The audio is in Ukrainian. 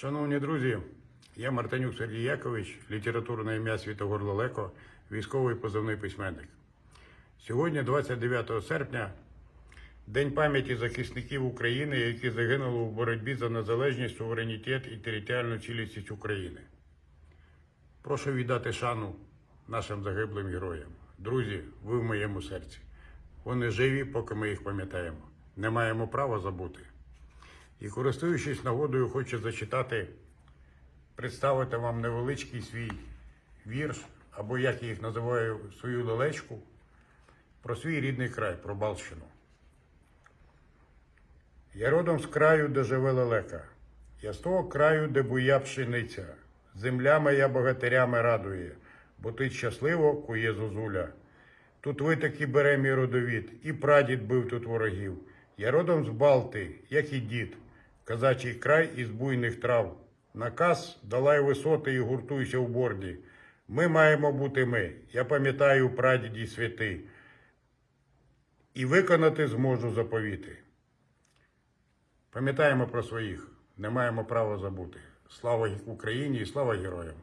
Шановні друзі, я Мартинюк Сергій Якович, літературне ім'я Світогор Лелеко, військовий позивний письменник. Сьогодні, 29 серпня, День пам'яті захисників України, які загинули у боротьбі за незалежність, суверенітет і територіальну цілісність України. Прошу віддати шану нашим загиблим героям. Друзі, ви в моєму серці. Вони живі, поки ми їх пам'ятаємо. Не маємо права забути. І користуючись нагодою, хочу зачитати, представити вам невеличкий свій вірш, або як я їх називаю, свою лелечку, про свій рідний край, про Балщину. Я родом з краю, де живе лелека. Я з того краю, де буя пшениця. Земля моя богатирями радує, бо ти щасливо кує зозуля. Тут витоки бере мій родовід, і прадід бив тут ворогів. Я родом з Балти, як і дід, казачий край із буйних трав. Наказ далай висоти і гуртуйся в борді. Ми маємо бути ми. Я пам'ятаю прадіді святи. І виконати зможу заповіти. Пам'ятаємо про своїх, не маємо права забути. Слава Україні і слава героям!